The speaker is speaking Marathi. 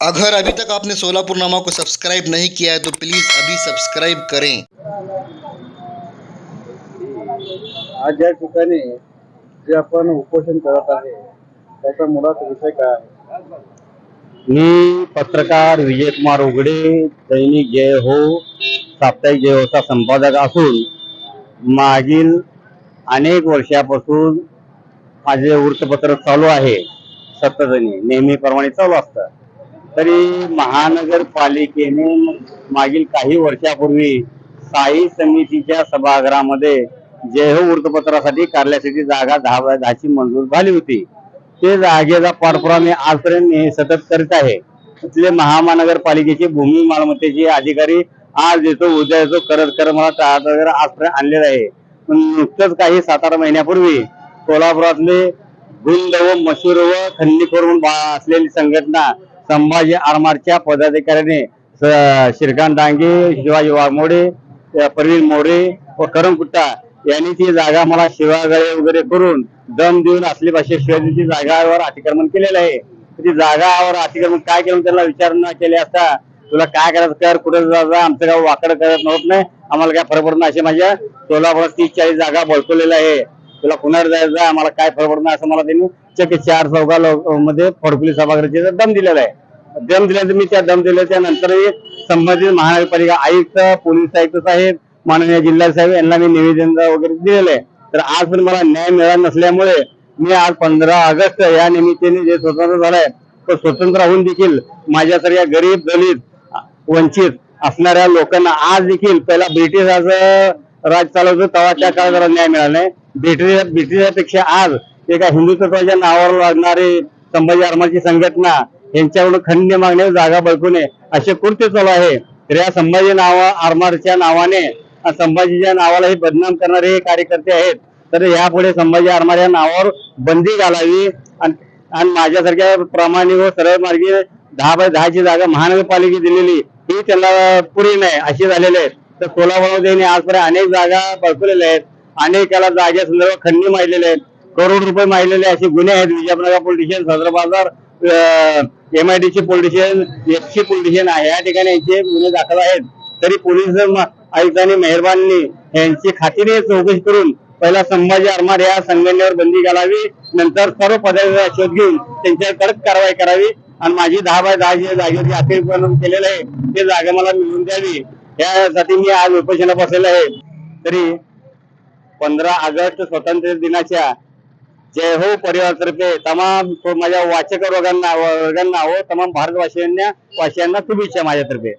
अगर अभी तक आपने सोलापुर नामा को सब्सक्राइब नहीं किया है तो प्लीज़ अभी सब्सक्राइब करें। आज या ठिकाणी जे आपण उपोषण करत आहे त्याचा मुळात विषय काय आहे? मी पत्रकार विजयकुमार उघडे दैनिक जय हो साप्ताहिक जय होचा संपादक असून मागील अनेक वर्षापासून माझे वृत्तपत्र चालू आहे सततनी नेहमीप्रमाणे चालू असतं तरी महानगरपालिकेने मागील काही वर्षापूर्वी स्थायी समितीच्या सभागृहामध्ये जय वृत्तपत्रासाठी कार्यासाठी जागा दहा बाय दहाची मंजूर झाली होती. ते जागेचा पाठपुरावा मी आजपर्यंत सतत करीत आहे. तिथले महानगरपालिकेचे भूमी मालमत्तेचे अधिकारी आज येतो उद्या येतो करत करत मला आजपर्यंत आणलेला आहे. पण नुकतंच काही सात आठ महिन्यापूर्वी कोल्हापुरातले गुंड व मशूर व खंडीखोर म्हणून असलेली संघटना संभाजी आरमारच्या पदाधिकाऱ्याने श्रीकांत डांगे शिवाजी वाघमोडे प्रवीण मोरे व करण कुट्टा यांनी ती जागा मला शिवागळे वगैरे करून दम देऊन असली भाषेत शिवाजीची ती जागावर अतिक्रमण केलेलं आहे. ती जागावर अतिक्रमण काय केलं त्याला विचार न केली असता तुला काय करायचं कर कुठे जायचं आमचं गाव वाकड करत नव्हत नाही. आम्हाला काय फरक पडत नाही असे माझ्या सोलापुरात तीस चाळीस जागा बळकवलेल्या आहे. तुला कुणावर जायचं? आम्हाला काय फरक पडत नाही? असं मला त्यांनी चक्क चार चौघा मध्ये फडकुली सभागृहाचे दम दिलेला आहे. दम दिल्यानंतर मी त्या दम दिल्याच्या नंतर संबंधित महानगरपालिका आयुक्त पोलीस आयुक्त साहेब माननीय जिल्हा साहेब यांना मी निवेदन वगैरे दिलेलं आहे. तर आज पण मला न्याय मिळाला नसल्यामुळे मी आज पंधरा ऑगस्ट या निमित्ताने जे स्वतंत्र झालंय तो स्वतंत्र होऊन देखील माझ्यासारख्या गरीब दलित वंचित असणाऱ्या लोकांना आज देखील पहिला ब्रिटिशाचं राज चालवतो तेव्हा त्या काळात न्याय मिळाला नाही. ब्रिटिश ब्रिटिशापेक्षा आज एका हिंदुत्वाच्या नावावर लागणारी संभाजी आरमाची संघटना यांच्याकडून खंड मागणे जागा बळकवणे असे कृत्य चालू आहे. तर या संभाजी नावा आरमारच्या नावाने संभाजीच्या नावाला हे बदनाम करणारे हे कार्यकर्ते आहेत. तर यापुढे संभाजी आरमार या नावावर बंदी घालावी आणि आणि माझ्यासारख्या प्रामाणिक व सरळ मार्गी दहा बाय दहाची जागा महानगरपालिके दिलेली ही त्यांना पुरी नाही अशी झालेली आहे. तर सोलापूरमध्ये आजपर्यंत अनेक जागा बळकवलेल्या आहेत. अनेकाला जागे संदर्भात खंडणी मारलेले आहेत. करोड रुपये मारलेले असे गुन्हे आहेत. Vijayanagar police station Sadar Bazaar M I D ची police station F C police station आहे. या ठिकाणी यांचे गुन्हे दाखल आहेत. तरी पोलीस आयुक्तांनी मेहरबानी यांची खात्रीने चौकशी करून पहिला संभाजी आरमार या संघटनेवर बंदी घालावी. नंतर सर्व पदाचा शोध घेऊन त्यांच्यावर कडक कारवाई करावी. आणि माझी दहा बाय दहा जी जागेवरती अतिक्रमण केलेलं आहे ते जागा मला मिळवून द्यावी. यासाठी मी आज उपोषणा बसलेलं आहे. तरी पंधरा ऑगस्ट स्वातंत्र्य दिनाच्या जय हो परिवारातर्फे. तमाम माझ्या वाचक वर्गांना वर्गांना हो तमाम भारतवासियांना वासियांना शुभेच्छा माझ्यातर्फे.